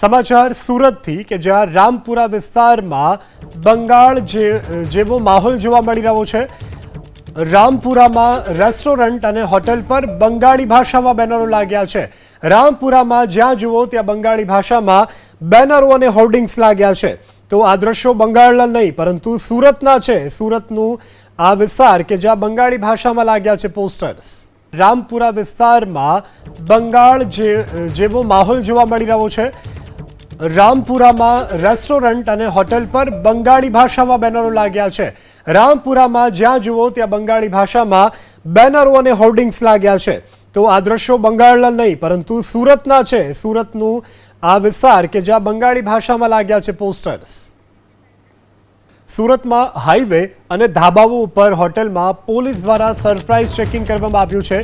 સમાચાર સુરતથી કે જ્યાં રામપુરા વિસ્તારમાં બંગાળ જેવો માહોલ જોવા મળી રહ્યો છે, રામપુરામાં રેસ્ટોરન્ટ અને હોટેલ પર બંગાળી ભાષામાં બેનરો લાગ્યા છે. રામપુરામાં જ્યાં જુઓ ત્યાં બંગાળી ભાષામાં બેનરો અને હોર્ડિંગ્સ લાગ્યા છે. તો આ દ્રશ્યો બંગાળના નહીં, પરંતુ સુરતના છે. સુરતનું આ વિસ્તાર કે જ્યાં બંગાળી ભાષામાં લાગ્યા છે પોસ્ટર્સ. રામપુરા વિસ્તારમાં બંગાળ જેવો માહોલ જોવા મળી રહ્યો છે. રામપુરામાં રેસ્ટોરન્ટ અને હોટેલ પર બંગાળી ભાષામાં બેનરો લાગ્યા છે. રામપુરામાં જ્યાં જુઓ ત્યાં બંગાળી ભાષામાં બેનરો અને હોર્ડિંગ્સ લાગ્યા છે. તો આ દ્રશ્યો બંગાળના નહીં, પરંતુ સુરતના છે. સુરતનું આ વિસ્તાર કે જ્યાં બંગાળી ભાષામાં લાગ્યા છે પોસ્ટર્સ. સુરતમાં હાઈવે અને ધાબાઓ ઉપર હોટેલમાં પોલીસ દ્વારા સરપ્રાઇઝ ચેકિંગ કરવામાં આવ્યું છે.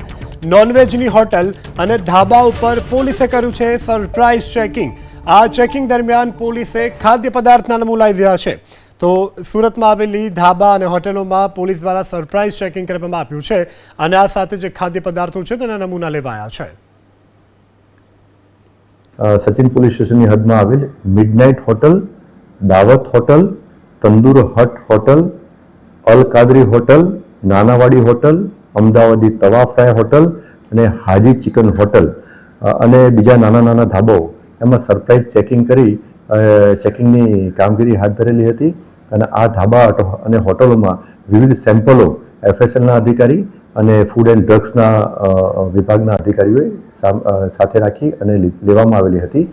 નોનવેજની હોટલ અને ધાબા ઉપર પોલીસે કર્યું છે સરપ્રાઇઝ ચેકિંગ. આ ચેકિંગ દરમિયાન પોલીસે ખાદ્ય પદાર્થના નમૂના લીધા છે. તો સુરતમાં આવેલી ધાબા અને હોટેલોમાં પોલીસ દ્વારા સરપ્રાઇઝ ચેકિંગ કરવામાં આવ્યું છે અને આ સાથે જે ખાદ્ય પદાર્થો છે તેના નમૂના લેવાયા છે. સચિન પોલીસ સ્ટેશનની હદમાં આવેલ Midnight hotel, Dawat hotel Tandoor Hut hotel, Al Qadri hotel, Nanavadi hotel Amdavadi Tawa fry hotel અને હાજી ચિકન હોટલ અને બીજા નાના નાના ધાબાઓ એમાં સરપ્રાઇઝ ચેકિંગ કરી ચેકિંગની કામગીરી હાથ ધરેલી હતી. અને આ ધાબા અને હોટલોમાં વિવિધ સેમ્પલો એફએસએલના અધિકારી અને ફૂડ એન્ડ ડ્રગ્સના વિભાગના અધિકારીઓએ સાથે રાખી અને લેવામાં આવેલી હતી.